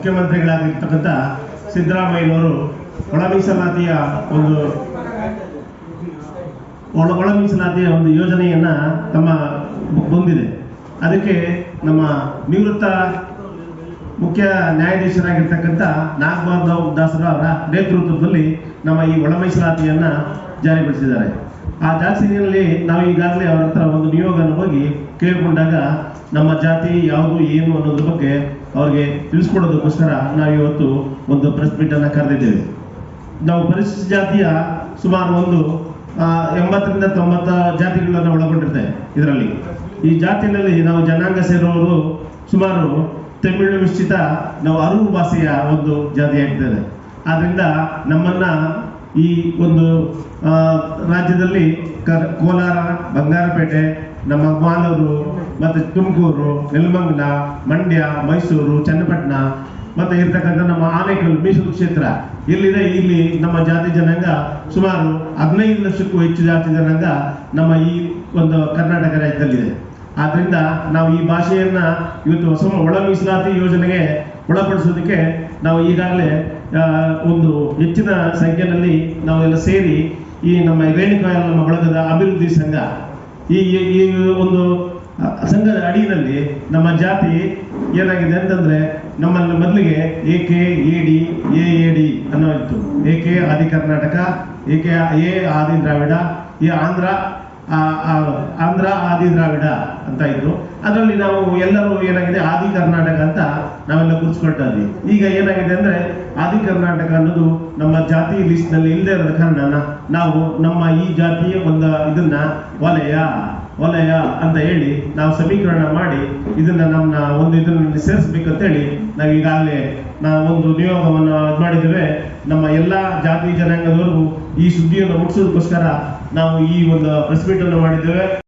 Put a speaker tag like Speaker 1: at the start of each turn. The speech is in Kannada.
Speaker 1: ಮುಖ್ಯಮಂತ್ರಿಗಳಾಗಿರ್ತಕ್ಕಂಥ ಸಿದ್ದರಾಮಯ್ಯನವರು ಒಳ ಮೀಸಲಾತಿಯ ಒಂದು ಒಳ ಒಳ ಮೀಸಲಾತಿಯ ಒಂದು ಯೋಜನೆಯನ್ನ ತಮ್ಮ ಬಂದಿದೆ. ಅದಕ್ಕೆ ನಮ್ಮ ನಿವೃತ್ತ ಮುಖ್ಯ ನ್ಯಾಯಾಧೀಶರಾಗಿರ್ತಕ್ಕಂಥ ನಾಗಬಾಬ್ ದಾಸರ ಅವರ ನೇತೃತ್ವದಲ್ಲಿ ನಮ್ಮ ಈ ಒಳ ಮೀಸಲಾತಿಯನ್ನ ಜಾರಿಗೊಳಿಸಿದ್ದಾರೆ. ಆ ಜಾತಿಯಲ್ಲಿ ನಾವು ಈಗಾಗಲೇ ಅವರ ಹತ್ರ ಒಂದು ನಿಯೋಗನ ಹೋಗಿ ಕೇಳಿಕೊಂಡಾಗ ನಮ್ಮ ಜಾತಿ, ಯಾವುದು, ಏನು ಅನ್ನೋದ್ರ ಬಗ್ಗೆ ಅವ್ರಿಗೆ ತಿಳಿಸ್ಕೊಡೋದಕ್ಕೋಸ್ಕರ ನಾವು ಇವತ್ತು ಒಂದು ಪ್ರೆಸ್ ಮೀಟ್ ಅನ್ನ ಕರೆದಿದ್ದೇವೆ. ನಾವು ಪರಿಶಿಷ್ಟ ಜಾತಿಯ ಸುಮಾರು ಒಂದು ಎಂಬತ್ತರಿಂದ ತೊಂಬತ್ತ ಜಾತಿಗಳನ್ನ ಒಳಗೊಂಡಿರ್ತೇವೆ ಇದರಲ್ಲಿ. ಈ ಜಾತಿಯಲ್ಲಿ ನಾವು ಜನಾಂಗ ಸೇರುವವರು ಸುಮಾರು ತಮಿಳು ಮಿಶ್ರಿತ ನಾವು ಅರುವು ಭಾಷೆಯ ಒಂದು ಜಾತಿಯಾಗಿದ್ದೇವೆ. ಆದ್ರಿಂದ ನಮ್ಮನ್ನ ಈ ಒಂದು ರಾಜ್ಯದಲ್ಲಿ ಕರ್, ಕೋಲಾರ, ಬಂಗಾರಪೇಟೆ, ನಮ್ಮ ಮಾಲೂರು ಮತ್ತು ತುಮಕೂರು, ನೆಲಮಂಗಲ, ಮಂಡ್ಯ, ಮೈಸೂರು, ಚನ್ನಪಟ್ಟಣ, ಮತ್ತು ಇರ್ತಕ್ಕಂಥ ನಮ್ಮ ಆನೇಕಲ್ ಮೀಸಲು ಕ್ಷೇತ್ರ. ಎಲ್ಲಿದೆ ಇಲ್ಲಿ ನಮ್ಮ ಜಾತಿ ಜನಾಂಗ ಸುಮಾರು ಹದಿನೈದು ಲಕ್ಷಕ್ಕೂ ಹೆಚ್ಚು ಜಾತಿ ಜನಾಂಗ ನಮ್ಮ ಈ ಒಂದು ಕರ್ನಾಟಕ ರಾಜ್ಯದಲ್ಲಿದೆ. ಆದ್ದರಿಂದ ನಾವು ಈ ಭಾಷೆಯನ್ನು ಇವತ್ತು ಹೊಸ ಒಳ ಮೀಸಲಾತಿ ಯೋಜನೆಗೆ ಒಳಪಡಿಸೋದಕ್ಕೆ ನಾವು ಈಗಾಗಲೇ ಒಂದು ಹೆಚ್ಚಿನ ಸಂಖ್ಯೆಯಲ್ಲಿ ನಾವೆಲ್ಲ ಸೇರಿ ಈ ನಮ್ಮ ರೇಣುಕಾ ನಮ್ಮ ಬಳಗದ ಅಭಿವೃದ್ಧಿ ಸಂಘ, ಈ, ಈ- ಒಂದು ಸಂಘದ ಅಡಿಯಲ್ಲಿ ನಮ್ಮ ಜಾತಿ ಏನಾಗಿದೆ ಅಂತಂದ್ರೆ ನಮ್ಮಲ್ಲಿ ಮೊದಲಿಗೆ A K A D A A D ಅನ್ನೋ ಇತ್ತು. A K Adi Karnataka A K A, Adi Dravida, A, Andhra Andhra, ಆದಿ ದ್ರಾವಿಡ ಅಂತ ಇದ್ರು. ಅದರಲ್ಲಿ ನಾವು ಎಲ್ಲರೂ ಏನಾಗಿದೆ, ಆದಿ ಕರ್ನಾಟಕ ಅಂತ ನಾವೆಲ್ಲ ಗುರುತಿಸ್ಕೊಳ್ತಾ ಇದ್ವಿ. ಈಗ ಏನಾಗಿದೆ ಅಂದ್ರೆ ಆದಿ ಕರ್ನಾಟಕ ಅನ್ನೋದು ನಮ್ಮ ಜಾತಿ ಲಿಸ್ಟ್ನಲ್ಲಿ ಇಲ್ಲದೆ ಇರೋದ ಕಾರಣ ನಾವು ನಮ್ಮ ಈ ಜಾತಿಯ ಒಂದು ಇದನ್ನ ವಲಯ ವಲಯ ಅಂತ ಹೇಳಿ ನಾವು ಸಮೀಕರಣ ಮಾಡಿ ಇದನ್ನ ನಮ್ಮ ಒಂದು ಇದನ್ನ ಸೇರಿಸ್ಬೇಕಂತ ಹೇಳಿ ನಾವು ಈಗಾಗಲೇ ನಾವು ಒಂದು ನಿಯೋಗವನ್ನು ಮಾಡಿದ್ದೇವೆ. ನಮ್ಮ ಎಲ್ಲಾ ಜಾತಿ ಜನಾಂಗದವರೆಗೂ ಈ ಸುದ್ದಿಯನ್ನು ಮುಟ್ಟಿಸೋದಕ್ಕೋಸ್ಕರ ನಾವು ಈ ಒಂದು ಪ್ರೆಸ್ ಅನ್ನು ಮಾಡಿದ್ದೇವೆ.